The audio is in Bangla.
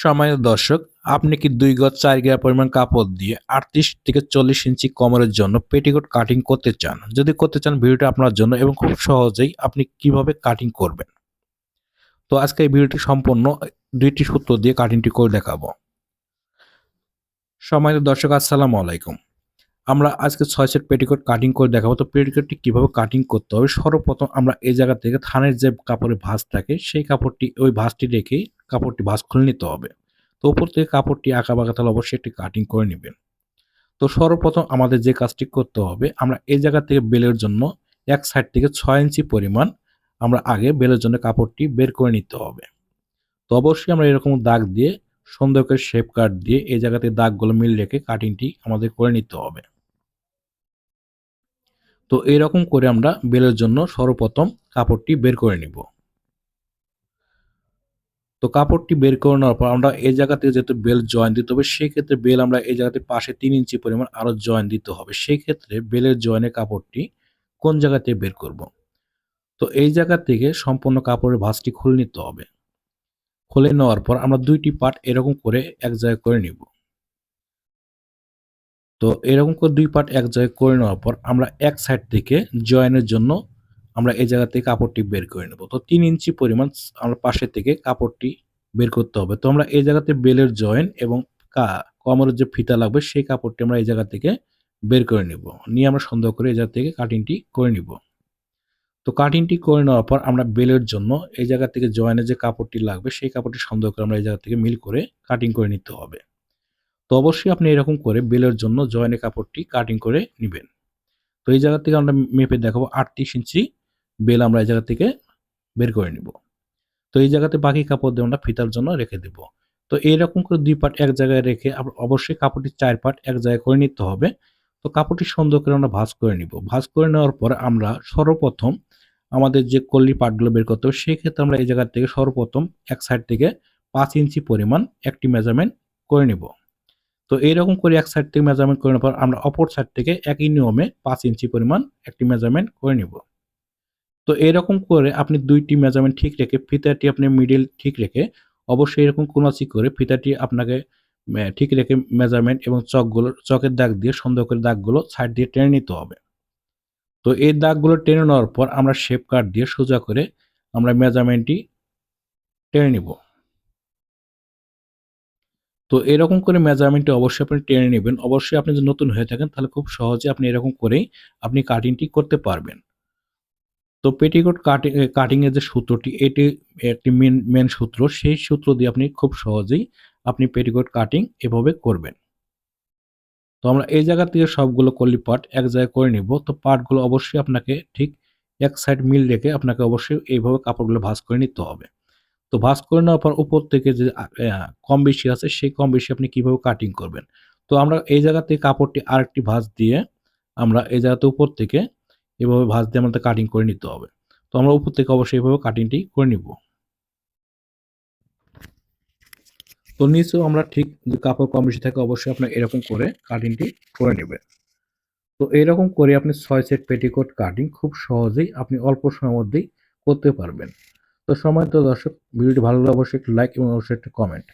সম্মানিত দর্শক, আপনি কি দুই গজ চার গিরা পরিমাণ কাপড় দিয়ে আটত্রিশ থেকে চল্লিশ ইঞ্চি কমরের জন্য পেটিকোট কাটিং করতে চান? যদি করতে চান ভিডিওটা আপনার জন্য এবং খুব সহজেই আপনি কীভাবে কাটিং করবেন? তো আজকে এই ভিডিওটি সম্পূর্ণ দুইটি সূত্র দিয়ে কাটিংটি করে দেখাবো। সম্মানিত দর্শক, আসসালামু আলাইকুম। আমরা আজকে ছয় সেট পেটিকোট কাটিং করে দেখাবো। তো পেটিকোটটি কীভাবে কাটিং করতে হবে? সর্বপ্রথম আমরা এই জায়গা থেকে থানের যে কাপড়ের ভাঁজ থাকে, সেই কাপড়টি ওই ভাঁজটি রেখেই কাপড়টি ভাঁজ খুলে নিতে হবে। তো উপর থেকে কাপড়টি আঁকা বাঁকা তাহলে অবশ্যই একটি কাটিং করে নেবেন। তো সর্বপ্রথম আমাদের যে কাজটি করতে হবে, আমরা এই জায়গা থেকে বেলের জন্য এক সাইড থেকে ছয় ইঞ্চি পরিমাণ আমরা আগে বেলের জন্য কাপড়টি বের করে নিতে হবে। তো অবশ্যই আমরা এরকম দাগ দিয়ে, সুন্দর করে শেপ কাট দিয়ে এই জায়গাতে দাগগুলো মিল রেখে কাটিংটি আমাদের করে নিতে হবে। তো এরকম করে আমরা বেলের জন্য সর্বপ্রথম কাপড়টি বের করে নিব। তো কাপড়টি বের করে নেওয়ার পর আমরা এই জায়গাতে যেহেতু বেল জয়েন দিতে হবে, সেক্ষেত্রে বেল আমরা এই জায়গাতে পাশে তিন ইঞ্চি পরিমাণ আরও জয়েন দিতে হবে। সেই ক্ষেত্রে বেলের জয়েনের কাপড়টি কোন জায়গাতে বের করব? তো এই জায়গা থেকে সম্পূর্ণ কাপড়ের ভাঁজটি খুলে নিতে হবে। খুলে নেওয়ার পর আমরা দুইটি পার্ট এরকম করে এক জায়গায় করে নিব। তো এরকম করে দুই পার্ট এক জায়গায় করে নেওয়ার পর আমরা এক সাইড থেকে জয়েনের জন্য আমরা এই জায়গা থেকে কাপড়টি বের করে নেব। তো তিন ইঞ্চি পরিমাণ আমরা পাশে থেকে কাপড়টি বের করতে হবে। তো আমরা এই জায়গাতে বেলের জয়েন এবং কা, কমরের যে ফিতা লাগবে সেই কাপড়টি আমরা এই জায়গা থেকে বের করে নিব। নিয়ে আমরা সন্দেহ করে এই জায়গা থেকে কাটিংটি করে নিব। তো কাটিংটি করে নেওয়ার পর আমরা বেলের জন্য এই জায়গা থেকে জয়েনের যে কাপড়টি লাগবে সেই কাপড়টি সন্দেহ করে আমরা এই জায়গা থেকে মিল করে কাটিং করে নিতে হবে। তো অবশ্যই আপনি এরকম করে বেলের জন্য জয়েনের কাপড়টি কাটিং করে নেবেন। তো এই জায়গা থেকে আমরা মেপে দেখাবো আটত্রিশ ইঞ্চি বেল আমরা এই জায়গা থেকে বের করে নিব। তো এই জায়গাতে বাকি কাপড় দিয়ে আমরা ফিতার জন্য রেখে দেব। তো এইরকম করে দুই পার্ট এক জায়গায় রেখে অবশ্যই কাপড়টি চার পার্ট এক জায়গায় করে নিতে হবে। তো কাপড়টি সুন্দর করে আমরা ভাঁজ করে নিব। ভাঁজ করে নেওয়ার পর আমরা সর্বপ্রথম আমাদের যে কল্লি পার্টগুলো বের করতে হবে সেই ক্ষেত্রে আমরা এই জায়গা থেকে সর্বপ্রথম এক সাইড থেকে পাঁচ ইঞ্চি পরিমাণ একটি মেজারমেন্ট করে নিব। তো এইরকম করে এক সাইড থেকে মেজারমেন্ট করে নেওয়ার পর আমরা অপর সাইড থেকে একই নিয়মে পাঁচ ইঞ্চি পরিমাণ একটি মেজারমেন্ট করে নিব। তো এরকম করে আপনি দুইটি মেজারমেন্ট ঠিক রেখে ফিতাটি আপনি মিডিল ঠিক রেখে অবশ্যই এরকম কোনাচি করে ফিতাটি আপনাকে ঠিক রেখে মেজারমেন্ট এবং চকগুলো, চকের দাগ দিয়ে সুন্দর করে দাগগুলো সাইড দিয়ে টেনে নিতে হবে। তো এই দাগগুলো টেনে নেওয়ার পর আমরা শেপ কাট দিয়ে সোজা করে আমরা মেজারমেন্টটি টেনে নিব। তো এরকম করে মেজারমেন্টটি অবশ্যই আপনি টেনে নেবেন। অবশ্যই আপনি যদি নতুন হয়ে থাকেন তাহলে খুব সহজে আপনি এরকম করেই আপনি কাটিংটি করতে পারবেন। তো পেটিকোট কাটিং কাটিংয়ের যে সূত্রটি, এটি একটি মেন মেন সূত্র। সেই সূত্র দিয়ে আপনি খুব সহজেই আপনি পেটিকোট কাটিং এভাবে করবেন। তো আমরা এই জায়গা থেকে সবগুলো কলি পার্ট এক জায়গায় করে নিব। তো পার্টগুলো অবশ্যই আপনাকে ঠিক এক সাইড মিল রেখে আপনাকে অবশ্যই এইভাবে কাপড়গুলো ভাঁজ করে নিতে হবে। তো ভাঁজ করে নেওয়ার পর উপর থেকে যে কম বেশি আছে, সেই কম বেশি আপনি কীভাবে কাটিং করবেন? তো আমরা এই জায়গা থেকে কাপড়টি আরেকটি ভাঁজ দিয়ে আমরা এই জায়গাতে উপর থেকে এভাবে ভাঁজ দিয়ে আমাদের কাটিং করে নিতে হবে। তো আমরা উপর থেকে অবশ্যই এভাবে কাটিংটি করে নিব। তো নিচেও আমরা ঠিক যে কাপড় কম বেশি থাকে অবশ্যই আপনার এরকম করে কাটিংটি করে নেবেন। তো এরকম করে আপনি ছয় সেট পেটিকোট কাটিং খুব সহজেই আপনি অল্প সময়ের মধ্যেই করতে পারবেন। তো সময় তো দর্শক, ভিডিওটি ভালো লাগলে অবশ্যই একটু লাইক এবং অবশ্যই একটু কমেন্ট